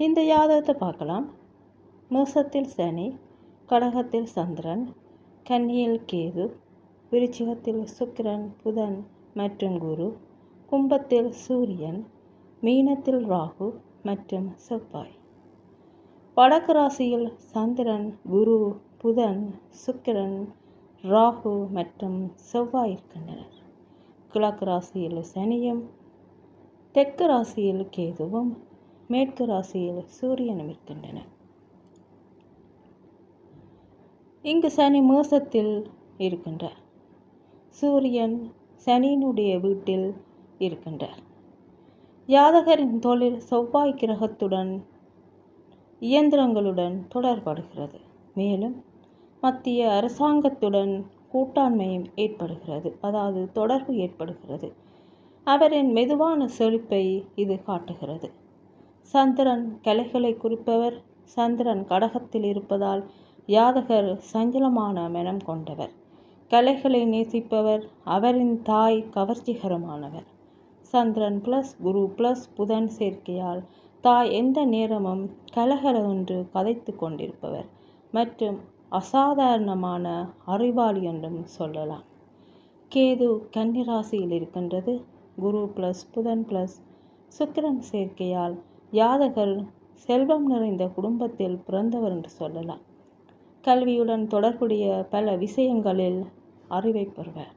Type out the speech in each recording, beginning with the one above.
இந்த ஜாதகத்தை பார்க்கலாம். மேசத்தில் சனி கடகத்தில் சந்திரன் கன்னியில் கேது விருச்சிகத்தில் சுக்கிரன் புதன் மற்றும் குரு கும்பத்தில் சூரியன் மீனத்தில் ராகு மற்றும் செவ்வாய். வடக்கு ராசியில் சந்திரன் குரு புதன் சுக்கிரன் ராகு மற்றும் செவ்வாய் இருக்கின்றனர். கிழக்கு ராசியில் சனியும் தெற்கு ராசியில் கேதுவும் மேற்கு ராசியில் சூரியனும் இருக்கின்றன இங்கு சனி மேசத்தில் இருக்கின்றார். சூரியன் சனியினுடைய வீட்டில் இருக்கின்றார். ஜாதகரின் தொழில் செவ்வாய் கிரகத்துடன் இயந்திரங்களுடன் தொடர்படுகிறது. மேலும் மத்திய அரசாங்கத்துடன் கூட்டாண்மையும் ஏற்படுகிறது. அதாவது தொடர்பு ஏற்படுகிறது. அவரின் மெதுவான செழிப்பை இது காட்டுகிறது. சந்திரன் கிளைகளை குறிப்பவர். சந்திரன் கடகத்தில் இருப்பதால் யாதகர் சஞ்சலமான மனம் கொண்டவர். கலைகளை நேசிப்பவர் அவரின் தாய் கவர்ச்சிகரமானவர். சந்திரன் பிளஸ் குரு பிளஸ் புதன் சேர்க்கையால் தாய் எந்த நேரமும் கலகல ஒன்று கதைத்து கொண்டிருப்பவர் மற்றும் அசாதாரணமான அறிவாளி என்றும் சொல்லலாம். கேது கன்னிராசியில் இருக்கின்றது. குரு பிளஸ் புதன் பிளஸ் சுக்கிரன் சேர்க்கையால் யாதகர் செல்வம் நிறைந்த குடும்பத்தில் பிறந்தவர் என்று சொல்லலாம். கல்வியுடன் தொடர்புடைய பல விஷயங்களில் அறிவை பெறுவர்.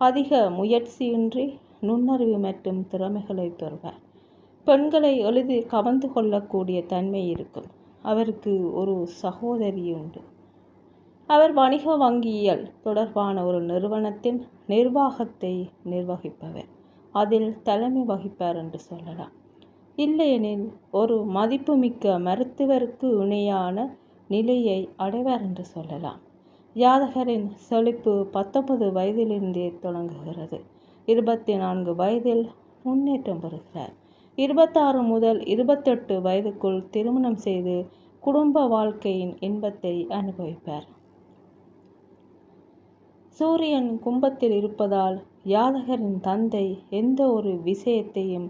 அதிக முயற்சியின்றி நுண்ணறிவு மற்றும் திறமைகளை பெறுவர். பெண்களை எளிதில் கவர்ந்து கொள்ளக்கூடிய தன்மை இருக்கும். அவருக்கு ஒரு சகோதரி உண்டு. அவர் வணிக வங்கியியல் தொடர்பான ஒரு நிறுவனத்தின் நிர்வாகத்தை நிர்வகிப்பவர். அதில் தலைமை வகிப்பார் என்று சொல்லலாம். இல்லையெனில் ஒரு மதிப்புமிக்க மருத்துவருக்கு இணையான நிலையை அடைவார் என்று சொல்லலாம். ஜாதகரின் செழிப்பு பத்தொன்பது வயதிலிருந்தே தொடங்குகிறது. இருபத்தி நான்கு வயதில் முன்னேற்றம் பெறுகிறார். இருபத்தாறு முதல் இருபத்தெட்டு வயதுக்குள் திருமணம் செய்து குடும்ப வாழ்க்கையின் இன்பத்தை அனுபவிப்பார். சூரியன் கும்பத்தில் இருப்பதால் யாதகரின் தந்தை எந்த ஒரு விஷயத்தையும்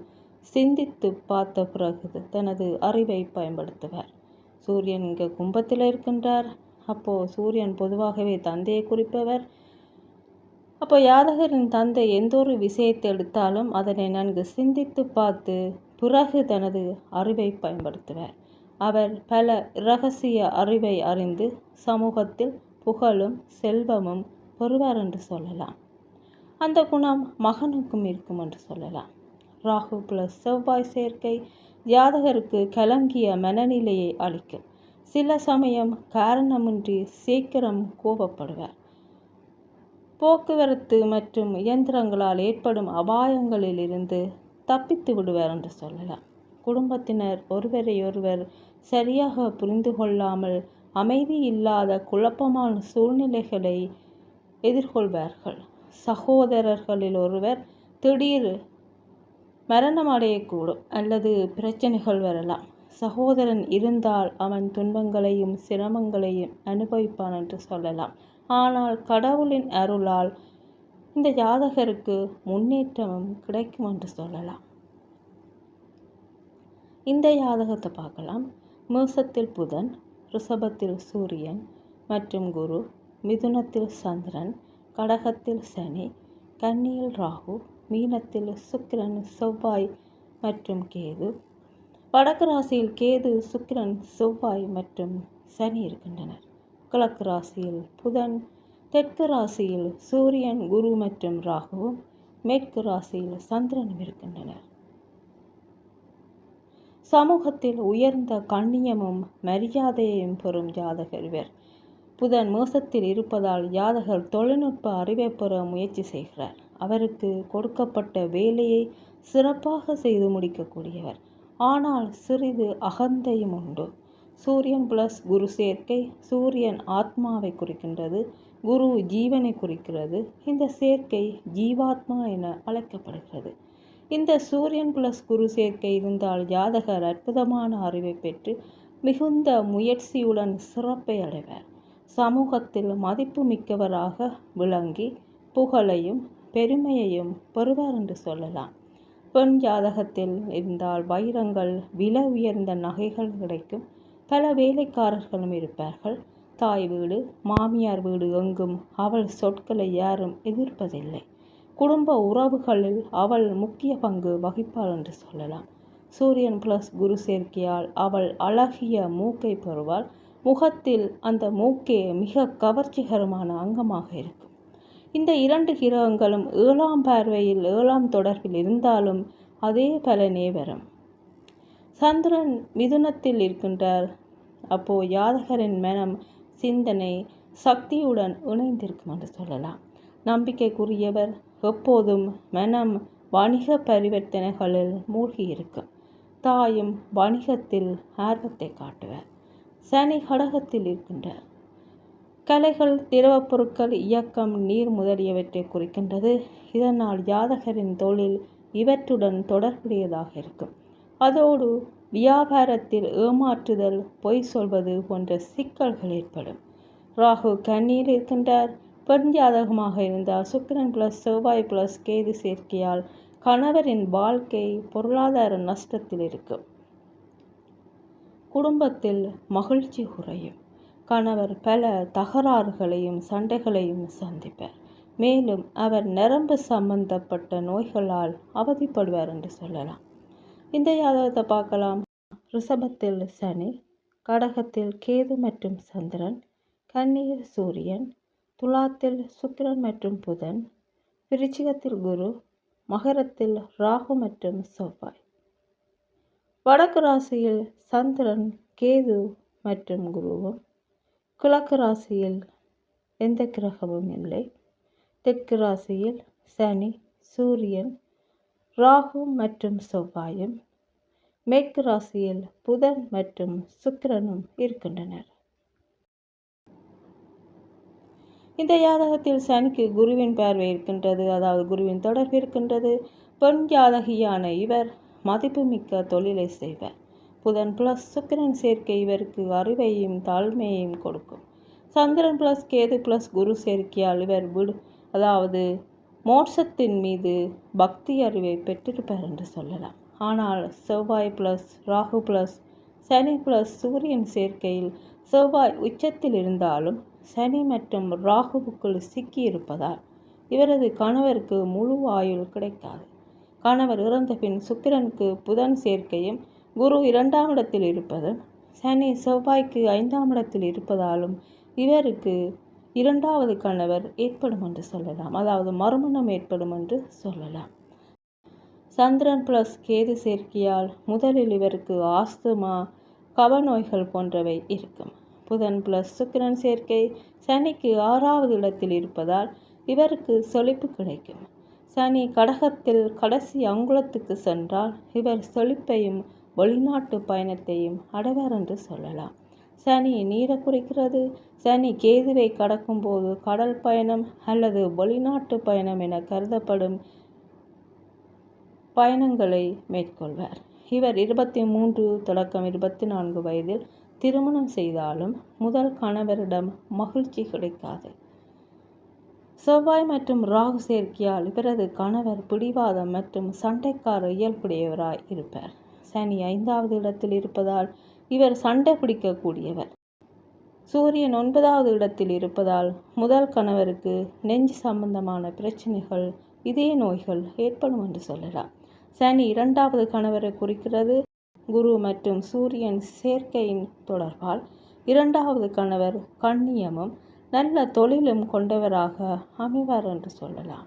சிந்தித்து பார்த்த பிறகு தனது அறிவை பயன்படுத்துவார். சூரியன் இங்கே கும்பத்தில் இருக்கின்றார். அப்போது சூரியன் பொதுவாகவே தந்தையை குறிப்பவர். அப்போ யாதகரின் தந்தை எந்த ஒரு விஷயத்தை எடுத்தாலும் அதனை நன்கு சிந்தித்து பார்த்து பிறகு தனது அறிவை பயன்படுத்துவார். அவர் பல இரகசிய அறிவை அறிந்து சமூகத்தில் புகழும் செல்வமும் பெறுவார் என்று சொல்லலாம். அந்த குணம் மகனுக்கும் இருக்கும் என்று சொல்லலாம். ராகு பிளஸ் செவ்வாய் சேர்க்கை ஜாதகருக்கு கலங்கிய மனநிலையை அளிக்கும் சில சமயம் காரணமின்றி சீக்கிரம் கோபப்படுவார். போக்குவரத்து மற்றும் இயந்திரங்களால் ஏற்படும் அபாயங்களிலிருந்து தப்பித்து விடுவார் என்று சொல்லலாம். குடும்பத்தினர் ஒருவரையொருவர் சரியாக புரிந்து கொள்ளாமல் அமைதி இல்லாத குழப்பமான சூழ்நிலைகளை எதிர்கொள்வார்கள். சகோதரர்களில் ஒருவர் திடீர் மரணம் அடையக்கூடும் அல்லது பிரச்சனைகள் வரலாம். சகோதரன் இருந்தால் அவன் துன்பங்களையும் சிரமங்களையும் அனுபவிப்பான் என்று சொல்லலாம். ஆனால் கடவுளின் அருளால் இந்த ஜாதகருக்கு முன்னேற்றமும் கிடைக்கும் என்று சொல்லலாம். இந்த ஜாதகத்தை பார்க்கலாம். மேசத்தில் புதன் ரிஷபத்தில் சூரியன் மற்றும் குரு மிதுனத்தில் சந்திரன் கடகத்தில் சனி கன்னியில் ராகு மீனத்தில் சுக்கிரன் செவ்வாய் மற்றும் கேது. வடக்கு ராசியில் கேது சுக்கிரன் செவ்வாய் மற்றும் சனி இருக்கின்றனர். கிழக்கு ராசியில் புதன் தெற்கு ராசியில் சூரியன் குரு மற்றும் ராகுவும் மேற்கு ராசியில் சந்திரனும் இருக்கின்றனர். சமூகத்தில் உயர்ந்த கண்ணியமும் மரியாதையையும் பெறும் ஜாதகர் இவர். புதன் மோசத்தில் இருப்பதால் ஜாதகர் தொழில்நுட்ப அறிவை பெற முயற்சி செய்கிறார். அவருக்கு கொடுக்கப்பட்ட வேலையை சிறப்பாக செய்து முடிக்கக்கூடியவர். ஆனால் சிறிது அகந்தையும் உண்டு. சூரியன் பிளஸ் குரு சேர்க்கை சூரியன் ஆத்மாவை குறிக்கின்றது குரு ஜீவனை குறிக்கிறது. இந்த சேர்க்கை ஜீவாத்மா என அழைக்கப்படுகிறது. இந்த சூரியன் பிளஸ் குரு சேர்க்கை இருந்தால் ஜாதகர் அற்புதமான அறிவை பெற்று மிகுந்த முயற்சியுடன் சிறப்பை அடைவார். சமூகத்தில் மதிப்பு மிக்கவராக விளங்கி புகழையும் பெருமையையும் பெறுவார் என்று சொல்லலாம். பெண் ஜாதகத்தில் இருந்தால் வைரங்கள் விலை உயர்ந்த நகைகள் கிடைக்கும். பல வேலைக்காரர்களும் இருப்பார்கள். தாய் வீடு மாமியார் வீடு எங்கும் அவள் சொற்களை யாரும் எதிர்ப்பதில்லை. குடும்ப உறவுகளில் அவள் முக்கிய பங்கு வகிப்பாள் என்று சொல்லலாம். சூரியன் பிளஸ் குரு சேர்க்கையால் அவள் அழகிய மூக்கை பெறுவாள். முகத்தில் அந்த மூக்கே மிக கவர்ச்சிகரமான அங்கமாக இருக்கும். இந்த இரண்டு கிரகங்களும் ஏழாம் பார்வையில் ஏழாம் தொடர்பில் இருந்தாலும் அதே பலனே வரும் சந்திரன் மிதுனத்தில் இருக்கின்றார். அப்போ யாதகரின் மனம் சிந்தனை சக்தியுடன் இணைந்திருக்கும் என்று சொல்லலாம். நம்பிக்கைக்குரியவர் எப்போதும் மனம் வணிக பரிவர்த்தனைகளில் மூழ்கியிருக்கும் தாயும் வணிகத்தில் ஆர்வத்தை காட்டுவர். சனி கடகத்தில் இருக்கின்றார். கலைகள் திரவப் பொருட்கள் இயக்கம் நீர் முதலியவற்றை குறிக்கின்றது. இதனால் ஜாதகரின் தொழில் இவற்றுடன் தொடர்புடையதாக இருக்கும். அதோடு வியாபாரத்தில் ஏமாற்றுதல் பொய் சொல்வது போன்ற சிக்கல்கள் ஏற்படும். ராகு கண்ணியில் இருக்கின்றார். பெண் ஜாதகமாக இருந்தால் சுக்கிரன் பிளஸ் செவ்வாய் பிளஸ் கேது சேர்க்கையால் கணவரின் வாழ்க்கை பொருளாதார நஷ்டத்தில் இருக்கும். குடும்பத்தில் மகிழ்ச்சி குறையும். கணவர் பல தகராறுகளையும் சண்டைகளையும் சந்திப்பார். மேலும் அவர் நரம்பு சம்பந்தப்பட்ட நோய்களால் அவதிப்படுவார் என்று சொல்லலாம். இந்த ஜாதகத்தை பார்க்கலாம். ரிஷபத்தில் சனி கடகத்தில் கேது மற்றும் சந்திரன் கன்னியில் சூரியன் துலாத்தில் சுக்கிரன் மற்றும் புதன் விருச்சிகத்தில் குரு மகரத்தில் ராகு மற்றும் செவ்வாய். வடக்கு ராசியில் சந்திரன் கேது மற்றும் குருவும் கிழக்கு ராசியில் எந்த கிரகமும் இல்லை. தெற்கு ராசியில் சனி சூரியன் ராகு மற்றும் செவ்வாயும் மேற்கு ராசியில் புதன் மற்றும் சுக்கிரனும் இருக்கின்றனர். இந்த ஜாதகத்தில் சனிக்கு குருவின் பார்வை இருக்கின்றது அதாவது குருவின் தொடர்பு இருக்கின்றது. பெண் ஜாதகியான இவர் மதிப்புமிக்க தொழிலை செய்வர். புதன் பிளஸ் சுக்கிரன் சேர்க்கை இவருக்கு அறிவையும் தாழ்மையையும் கொடுக்கும். சந்திரன் பிளஸ் கேது பிளஸ் குரு சேர்க்கையால் இவர் விடு. அதாவது மோட்சத்தின் மீது பக்தி அறிவை பெற்றிருப்பார் என்று சொல்லலாம். ஆனால் Sevvai plus Rahu plus Sani plus Suriyan சேர்க்கையில் செவ்வாய் உச்சத்தில் இருந்தாலும் சனி மற்றும் ராகுவுக்குள் சிக்கியிருப்பதால் இவரது கணவருக்கு முழு ஆயுள் கிடைக்காது. கணவர் இறந்த பின் சுக்கிரனுக்கு புதன் சேர்க்கையும் குரு இரண்டாம் இடத்தில் இருப்பது சனி செவ்வாய்க்கு ஐந்தாம் இடத்தில் இருப்பதாலும் இவருக்கு இரண்டாவது கணவர் ஏற்படும் என்று சொல்லலாம். அதாவது மறுமணம் ஏற்படும் என்று சொல்லலாம். சந்திரன் பிளஸ் கேது சேர்க்கையால் முதலில் இவருக்கு ஆஸ்துமா கவநோய்கள் போன்றவை இருக்கும். புதன் பிளஸ் சுக்கிரன் சேர்க்கை சனிக்கு ஆறாவது இடத்தில் இருப்பதால் இவருக்கு செழிப்பு கிடைக்கும். சனி கடகத்தில் கடைசி அங்குலத்துக்கு சென்றால் இவர் செழிப்பையும் வெளிநாட்டு பயணத்தையும் அடைவார் என்று சொல்லலாம். சனி நீரை குறிக்கிறது. சனி கேதுவை கடக்கும்போது கடல் பயணம் அல்லது வெளிநாட்டு பயணம் என கருதப்படும் பயணங்களை மேற்கொள்வார். இவர் இருபத்தி மூன்று தொடக்கம் இருபத்தி நான்கு வயதில் திருமணம் செய்தாலும் முதல் கணவரிடம் மகிழ்ச்சி கிடைக்காது. செவ்வாய் மற்றும் ராகு சேர்க்கையால் இவரது கணவர் பிடிவாதம் மற்றும் சண்டைக்கார இயல்புடையவராய் இருப்பார். சனி ஐந்தாவது இடத்தில் இருப்பதால் இவர் சண்டை பிடிக்கக்கூடியவர். சூரியன் ஒன்பதாவது இடத்தில் இருப்பதால் முதல் கணவருக்கு நெஞ்சு சம்பந்தமான பிரச்சனைகள் இதய நோய்கள் ஏற்படும் என்று சொல்லலாம். சனி இரண்டாவது கணவரை குறிக்கிறது. குரு மற்றும் சூரியன் சேர்க்கையின் தொடர்பால் இரண்டாவது கணவர் கண்ணியமும் நல்ல தொழிலும் கொண்டவராக அமைவார் என்று சொல்லலாம்.